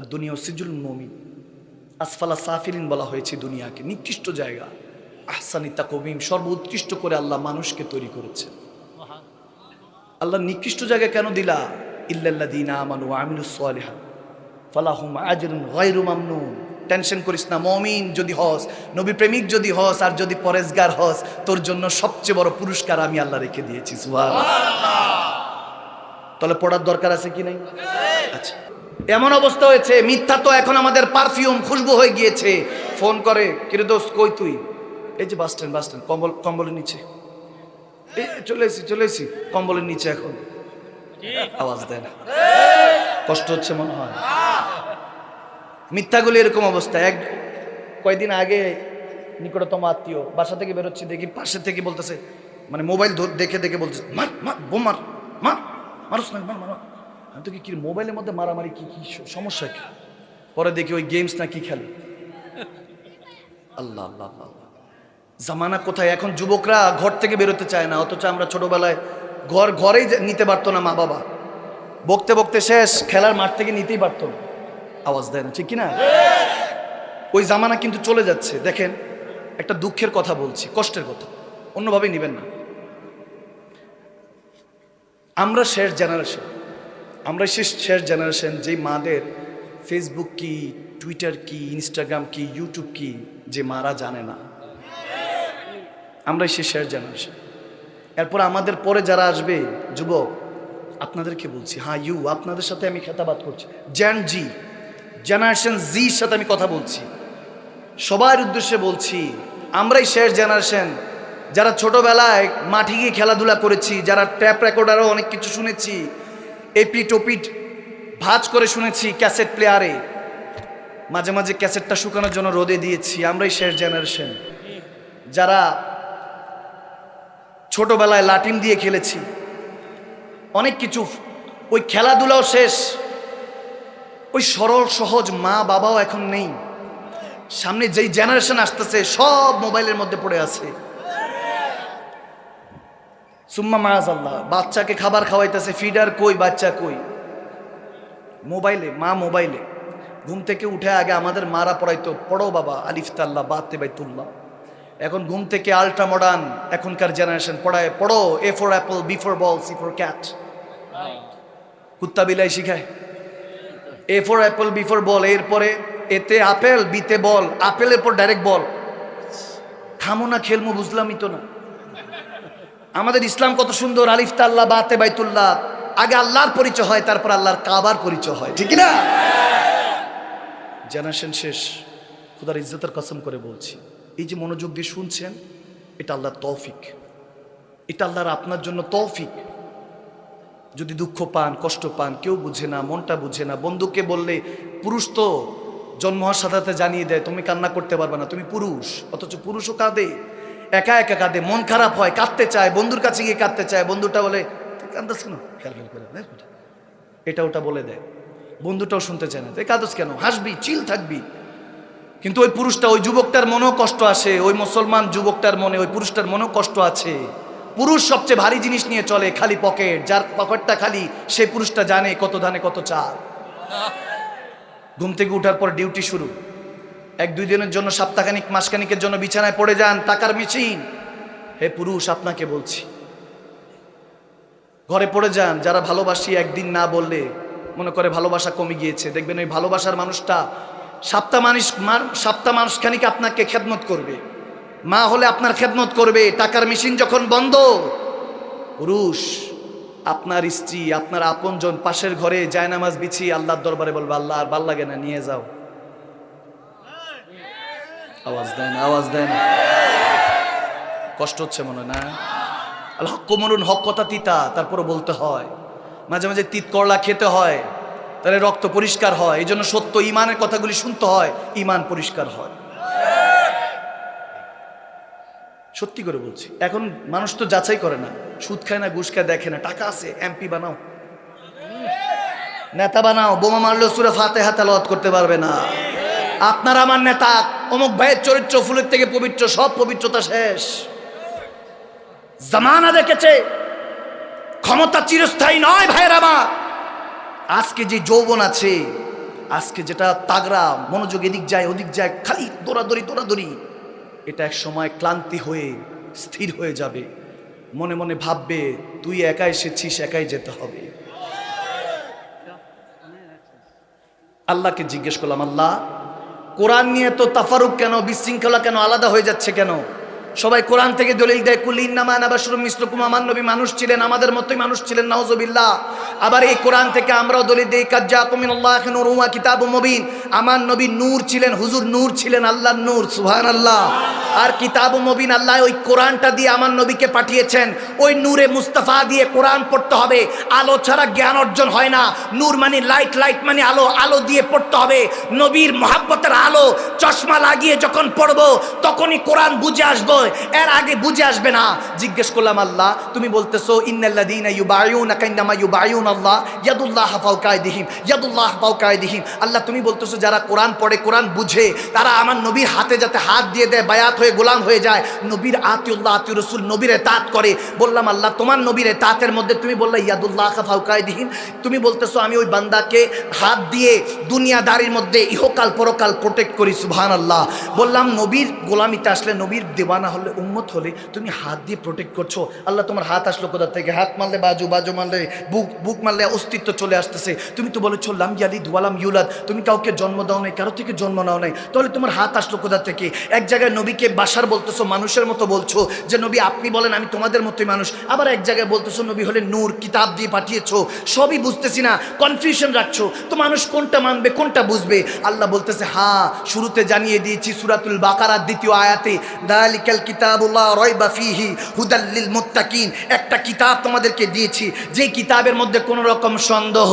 আর দুনিয়া সিজুল মমিন। আসফালা সাফিলিন বলা হয়েছে দুনিয়াকে নিকৃষ্ট জায়গা। আহসানিতা কবিম সর্বোৎকৃষ্ট করে আল্লাহ মানুষকে তৈরি করেছে আল্লাহ নিকৃষ্ট জায়গা কেন দিলা? ইল্লাল্লাযীনা আমানু ওয়া আমিলুস সালিহাত। ফালাহুম আজরুন গায়রু মামনুন। টেনশন করিস না মমিন যদি হস নবী প্রেমিক যদি হস আর যদি পরেজগার হস তোর জন্য সবচেয়ে বড় পুরস্কার আমি আল্লাহ রেখে দিয়েছি সুবহানাল্লাহ। তাহলে পড়ার দরকার আছে কি নাই? আচ্ছা। এমন অবস্থা হয়েছে, মিথ্যা তো এখন আমাদের পারফিউম খুশবু হয়ে গিয়েছে। ফোন করে, কিরে দোস্ত, কই তুই? এই যে বাস স্ট্যান্ড বাস স্ট্যান্ড কম্বল, কম্বলের নিচে। চলে এসি চলে এসি কম্বলের নিচে এখন। আওয়াজ দেয় না। কষ্ট হচ্ছে মনে হয়। মিথ্যাগুলি এরকম অবস্থা। এক, কয়দিন আগে নিকটতম আত্মীয় বাসা থেকে বেরোচ্ছি, দেখি পাশে থেকে বলতেছে মানে মোবাইল দেখে দেখে বলতেছে, মার মার, বোম মার মার, মারুস না মার মার। আমি তো কি মোবাইলের মধ্যে মারামারি, কি কি সমস্যা কি? পরে দেখি ওই গেমস না কি খেলে? আল্লাহ আল্লাহ আল্লাহ। জামানা কোথায়? এখন যুবকরা ঘর থেকে বেরোতে চায় না, অথচ আমরা ছোটবেলায় ঘর, ঘরেই নিতে পারতো না মা বাবা। বকতে বকতে শেষ, খেলার মাঠ থেকে নিতেই পারতো না। আওয়াজ দেয় না, ঠিক কি না ওই জামানা কিন্তু চলে যাচ্ছে। দেখেন, একটা দুঃখের কথা বলছি, কষ্টের কথা। অন্যভাবে নেবেন না। আমরা শেষ জেনারেশন আমরা শেষ শেষ জেনারেশন যে মাদের ফেসবুক কি টুইটার কি ইনস্টাগ্রাম কি ইউটিউব কি, যে মারা জানে না। আমরা সেই শেষ জেনারেশন এরপর আমাদের পরে যারা আসবে, যুবক, আপনাদেরকে বলছি হ্যাঁ ইউ আপনাদের সাথে আমি খেতাবাদ করছি। জ্যান জি জেনারেশন জির সাথে আমি কথা বলছি। সবার উদ্দেশ্যে বলছি, আমরাই শেষ জেনারেশন যারা ছোটবেলায় মাঠে গিয়ে খেলাধুলা করেছি, যারা ট্যাপ রেকর্ডারও অনেক কিছু শুনেছি এপিট ওপিট ভাজ করে শুনেছি ক্যাসেট প্লেয়ারে। মাঝে মাঝে ক্যাসেটটা শুকানোর জন্য রোদে দিয়েছি, আমরাই শেষ জেনারেশন। যারা ছোটবেলায় লাটিম দিয়ে খেলেছি, অনেক কিছু, ওই খেলাধুলাও শেষ, ওই সরল, সহজ মা বাবাও এখন নেই। সামনে যেই জেনারেশন আসতেছে, সব মোবাইলের মধ্যে পড়ে আছে। সুম্মা মায়াজ আল্লাহ বাচ্চাকে খাবার খাওয়াইতেছে, ফিডার কই, বাচ্চা কই? মোবাইলে, মা মোবাইলে। ঘুম থেকে উঠে আগে আমাদের মারা পড়াইতো, পড়ো বাবা, আলিফতাল্লাহ, বাতে বাইতুল্লাহ। এখন ঘুম থেকে আল্ট্রা মডার্ন এখনকার জেনারেশন পড়ায়, পড়ো A for apple B for ball C for cat কুত্তা বিলাই শিখায়। A for apple B for ball এরপরে এতে আপেল বিতে বল, আপেলের পর ডাইরেক্ট বল খামো না, খেলমো, বুঝলামই তো না। আমাদের ইসলাম কত সুন্দর, আলিফ তাল্লাহ বাতে বাইতুল্লাহ। আগে আল্লাহর পরিচয় হয়, তারপর আল্লাহর কাবার পরিচয় হয়। ঠিক না জেনারেশন শেষ। খুদার ইজ্জতের কসম করে বলছি, এই যে মনোযোগ দিয়ে শুনছেন, এটা আল্লাহর তৌফিক। এটা আল্লাহর আপনার জন্য তৌফিক। যদি দুঃখ পান, কষ্ট পান, কেউ বুঝে না, মনটা বুঝে না, বন্ধুকে বললে, পুরুষ তো জন্ম হওয়ার সাথে জানিয়ে দেয়, তুমি কান্না করতে পারবে না, তুমি পুরুষ। অথচ পুরুষও কাঁদে। একা একা কাঁদে, মন খারাপ হয়, কাঁদতে চায়, বন্ধুর কাছে গিয়ে কাঁদতে চায়, বন্ধুটা বলে, তুই কেন? খেয়াল করে এটা ওটা বলে দেয় বন্ধুটাও শুনতে চায় না, তুই কাঁদস কেন? হাসবি, চিল থাকবি। কিন্তু ওই পুরুষটা, ওই যুবকটার মনেও কষ্ট আসে, ওই মুসলমান যুবকটার মনে, ওই পুরুষটার মনেও কষ্ট আছে। পুরুষ সবচেয়ে ভারী জিনিস নিয়ে চলে, খালি পকেট, যার পকেটটা খালি, সেই পুরুষটা জানে কত ধানে কত চাল। ঘুম থেকে উঠার পর ডিউটি শুরু। এক দুই দিনের জন্য, সপ্তাহখানিক, মাসখানিকের জন্য বিছানায় পড়ে যান, টাকার মেশিন। হে পুরুষ, আপনাকে বলছি। ঘরে পড়ে যান, যারা ভালোবাসি একদিন না বললে মনে করে ভালোবাসা কমে গিয়েছে। দেখবেন ওই ভালোবাসার মানুষটা সপ্তাহ মানুষ মান- সপ্তাহ মানুষখানিক আপনাকে খেদমত করবে। মা হলে আপনার খেদমত করবে, টাকার মেশিন যখন বন্ধ। পুরুষ, আপনার স্ত্রী, আপনার আপনজন পাশের ঘরে জায়নামাজ বিছিয়ে আল্লাহর দরবারে বলবে, আল্লাহ, আর ভালো লাগে না, নিয়ে যাও। আওয়াজ দেন আওয়াজ দেন। কষ্ট হচ্ছে মনে না? আল হক মরুন হক কথা তিতা তারপরে বলতে হয়। মাঝে মাঝে তিত করলা খেতে হয়, তাহলে রক্ত পরিষ্কার হয়। এই জন্য সত্য ইমানের কথাগুলি শুনতে হয়, ইমান পরিষ্কার হয়। সত্যি করে বলছি, এখন মানুষ তো যাচাই করে না, সুদ খায় না, ঘুষ খায়, দেখে না। টাকা আছে, এমপি বানাও। নেতা বানাও, বোমা মারলেও সুরে ফাতে হাতে করতে পারবে না। আপনার আমার নেতা অমুক ভাইয়ের চরিত্র ফুলের থেকে পবিত্র, সব পবিত্রতা শেষ। জামানা দেখেছে, ক্ষমতা চিরস্থায়ী নয় ভাইয়ের আমার। আজকে যে যৌবন আছে, আজকে যেটা তাগড়া, মনোযোগ এদিক যায়, ওদিক যায়, খালি দৌড়াদৌড়ি দৌড়াদৌড়ি, এটা এক সময় ক্লান্তি হয়ে স্থির হয়ে যাবে। মনে মনে ভাববে, তুই একা এসেছিস, একাই যেতে হবে। আল্লাহকে জিজ্ঞেস করলাম, আল্লাহ কোরআন নিয়ে তো তাফারুক কেন বিশৃঙ্খলা কেন আলাদা হয়ে যাচ্ছে কেন? সবাই কোরআন থেকে দলিল দেয় কুলিন নামা নাবাসুরুম মিসলুকুম আমার নবী মানুষ ছিলেন, আমাদের মতোই মানুষ ছিলেন, নাউজুবিল্লাহ। আবার এই কোরআন থেকে আমরাও দলিল দেই কাজ্জা কিতাবু মুবিন আমার নবী নূর ছিলেন, হুজুর নূর ছিলেন, আল্লাহর নূর, সুবহানাল্লাহ। আর কিতাবু মুবিন আল্লাহ ওই কোরআনটা দিয়ে আমার নবীকে পাঠিয়েছেন, ওই নূরে মুস্তাফা দিয়ে কোরআন পড়তে হবে, আলো ছাড়া জ্ঞান অর্জন হয় না। নূর মানে লাইট লাইট মানে আলো আলো দিয়ে পড়তে হবে। নবীর মহাব্বতের আলো, চশমা লাগিয়ে যখন পড়ব, তখনই কোরআন বুঝে আসব এর আগে বুঝে আসবে না। জিজ্ঞেস করলাম, আল্লাহ, তুমি বলতেছো ইউবায়ুন আল্লাহ, তুমি বলতেছো, যারা কোরআন পড়ে, কোরআন বুঝে, তারা আমার নবীর হাতে যাতে হাত দিয়ে দেয়, বায়াত হয়ে গোলাম হয়ে যায়, নবীর আতিউল্লাহ আতি রসুল নবীর তাঁত করে। বললাম, আল্লাহ, তোমার নবীর তাঁতের মধ্যে তুমি বললে, ইয়াদুল্লাহ ফাওকা আইদিহিম তুমি বলতেছো, আমি ওই বান্দাকে হাত দিয়ে দুনিয়াদারির মধ্যে ইহকাল পরকাল প্রোটেক্ট করি সুহান আল্লাহ বললাম, নবীর গোলামিতে আসলে নবীর দেওয়ানা হলে উম্মত হলে তুমি হাত দিয়ে প্রোটেক্ট করছ। আল্লাহ তোমার হাত আসলো কোথা থেকে? হাত মারলে বাজু বাজু মারলে বুক বুক মারলে অস্তিত্ব চলে আসতেছে। তুমি তো বলেছ, লাম ইয়ালি দুয়ালাম ইউলাদ। তুমি কাউকে জন্ম দাও নাই, কারও থেকে জন্ম নাও নাই। তাহলে তোমার হাত আসলো কোথা থেকে? এক জায়গায় নবীকে বাসার বলতেছো, মানুষের মতো বলছো, যে, নবী, আপনি বলেন, আমি তোমাদের মতোই মানুষ। আবার এক জায়গায় বলতেছো, নবী হলে নূর, কিতাব দিয়ে পাঠিয়েছো। সবই বুঝতেছি না কনফিউশন রাখছো। তো মানুষ কোনটা মানবে, কোনটা বুঝবে? আল্লাহ বলতেছে হ্যাঁ শুরুতে জানিয়ে দিয়েছি সুরাতুল বাকারার দ্বিতীয় আয়াতে, দালিকাল একটা কিতাব তোমাদেরকে দিয়েছি। যে কিতাবের মধ্যে কোনো রকম সন্দেহ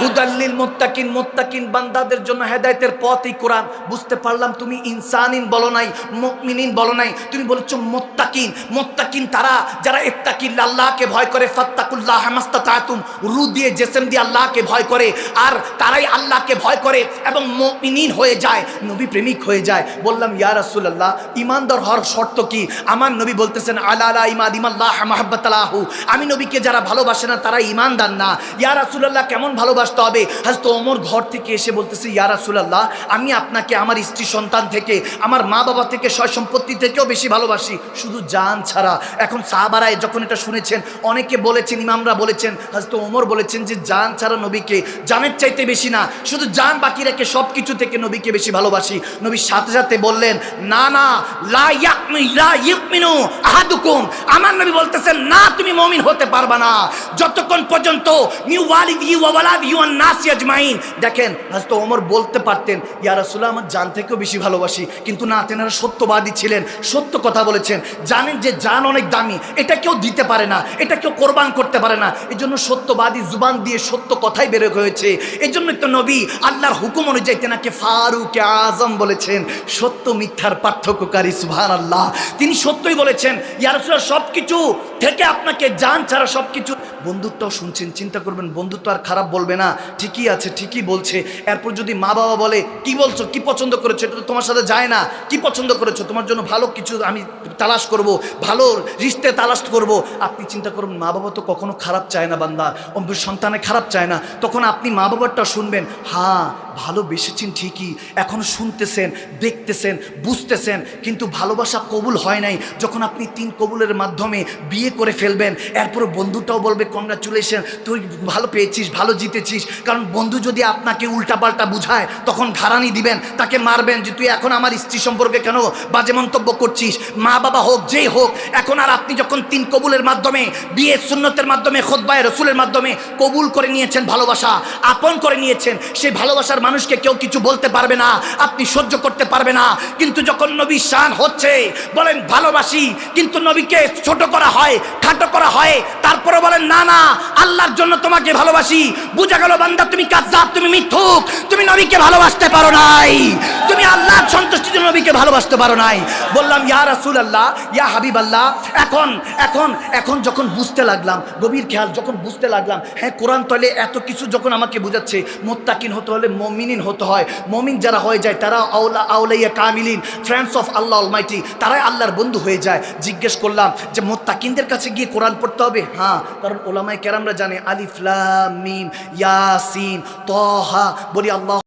হুদাল্লিল মুত্তাকিন মুত্তাকিন বান্দাদের জন্য হেদায়েতের পথই কোরআন। বুঝতে পারলাম তুমি ইনসানিন বলো নাই, মুমিনিন বলো নাই। তুমি বলেছ মুত্তাকিন। মুত্তাকিন তারা, যারা ইত্তাকিল আল্লাহকে ভয় করে, ফাত্তাকুল্লাহ হামাস্তাতাতুম রু দিয়ে, জেসেম দিয়ে আল্লাহকে ভয় করে, আর তারাই আল্লাহকে ভয় করে এবং মুমিনিন হয়ে যায়, নবী প্রেমিক হয়ে যায়। বললাম, ইয়া রাসূলুল্লাহ ইমানদার হওয়ার শর্ত কি? আমার নবী বলতেছেন, আলা আলা ইমাদ ইমাল্লাহ মাহাব্বাতালাহু আমি নবীকে যারা ভালোবাসে না তারা ইমানদার না। ইয়া রাসূলুল্লাহ, কেমন ভালোবাসতে হবে। হাজরত ওমর ঘর থেকে এসে বলতেছে, ইয়া রাসূলুল্লাহ, আমি আপনাকে, আমার স্ত্রী সন্তান থেকে, আমার মা বাবা থেকে, সয় সম্পত্তি থেকেও বেশি ভালোবাসি। শুধু জান ছাড়া। এখন সাহাবারায় যখন এটা শুনেছেন, অনেকে বলেছেন, ইমামরা বলেছেন হাজরত ওমর বলেছেন যে, জান ছাড়া নবীকে জানের চাইতে বেশি না, শুধু জান বাকি রেখে সব কিছু থেকে নবীকে বেশি ভালোবাসি। নবীর সাথে সাথে বললেন, না না, লা আমার নবী বলতেছেন, না, তুমি মমিন হতে পারবা না। যতক্ষণ পর্যন্ত মিউ ওয়ালিদি ওয়া ওয়ালাদি আজমাইন দেখেন, হযরত ওমর বলতে পারতেন, ইয়া আমার জান থেকেও বেশি ভালোবাসি। কিন্তু না তেনারা সত্যবাদী ছিলেন, সত্য কথা বলেছেন। জানেন যে জান অনেক দামি, এটা কেউ দিতে পারে না, এটা কেউ কোরবান করতে পারে না। এই জন্য সত্যবাদী জুবান দিয়ে সত্য কথাই বের হয়েছে। এই জন্য তো নবী আল্লাহর হুকুম অনুযায়ী তেনাকে ফারুক আজম বলেছেন। সত্য মিথ্যার পার্থক্যকারী সুভান আল্লাহ তিনি সত্যই বলেছেন ইয়ারসুল সব কিছু থেকে আপনাকে জান ছাড়া সব কিছু বন্ধুত্বও শুনছেন, চিন্তা করবেন, বন্ধুত্ব আর খারাপ বলবে না। ঠিকই আছে, ঠিকই বলছে। এরপর যদি মা বাবা বলে, কি বলছো? কি পছন্দ করেছ? এটা তো তোমার সাথে যায় না। কি পছন্দ করেছ? তোমার জন্য ভালো কিছু আমি তালাশ করব, ভালো রিস্তে তালাশ করব। আপনি চিন্তা করবেন মা বাবা তো কখনো খারাপ চায় না বান্দা। সন্তানে খারাপ চায় না। তখন আপনি মা বাবারটা শুনবেন হ্যাঁ ভালোবেসেছেন ঠিকই, এখনও শুনতেছেন, দেখতেছেন, বুঝতেছেন, কিন্তু ভালোবাসা কবুল হয় নাই। যখন আপনি তিন কবুলের মাধ্যমে বিয়ে করে ফেলবেন এরপর বন্ধুটাও বলবে কংগ্রাচুলেশন তুই ভালো পেয়েছিস, ভালো জিতেছিস। কারণ বন্ধু যদি আপনাকে উল্টাপাল্টা বুঝায়, তখন ঘাড়ানি দিবেন, তাকে মারবেন যে, তুই এখন আমার স্ত্রী সম্পর্কে কেন বাজে মন্তব্য করছিস? মা বাবা হোক, যেই হোক, এখন আর আপনি যখন তিন কবুলের মাধ্যমে বিয়ে সুন্নতের মাধ্যমে খোদ্বায় রসুলের মাধ্যমে কবুল করে নিয়েছেন ভালোবাসা, আপন করে নিয়েছেন, সেই ভালোবাসার মানুষকে কেউ কিছু বলতে পারবে না, আপনি সহ্য করতে পারবে না। কিন্তু যখন নবী শান হচ্ছে, বলেন, ভালোবাসি, কিন্তু নবীকে ছোট করা হয়, খাটো করা হয়, তারপরে বলেন, না না, আল্লাহর জন্য তোমাকে ভালোবাসি। বুঝা গেল বান্দা, তুমি কাজাব তুমি মিথ্যুক, তুমি নবীকে ভালোবাসতে পারো নাই। তুমি আল্লাহর সন্তুষ্টির জন্য নবীকে ভালোবাসতে পারো নাই। বললাম, ইয়া রাসুল আল্লাহ ইয়া হাবিব আল্লাহ এখন এখন এখন যখন বুঝতে লাগলাম, গভীর খেয়াল যখন বুঝতে লাগলাম হ্যাঁ কোরআন তলে এত কিছু যখন আমাকে বুঝাচ্ছে, মোত্তাকিন হতে হলে মমিনিন হতে হয়। মমিন যারা হয়ে যায়, তারা আউলা, আউলাইয়া কামিলিন ফ্রেন্ডস অফ আল্লাহ অলমাইটি তারাই আল্লাহর বন্ধু হয়ে যায়। জিজ্ঞেস করলাম যে, মোত্তাকিনদের কাছে গিয়ে কোরআন পড়তে হবে? হ্যাঁ কারণ ওলামাই কেরামরা জানে আলিফলাম মিম, ইয়াসিন, তহা। বলি, আল্লাহ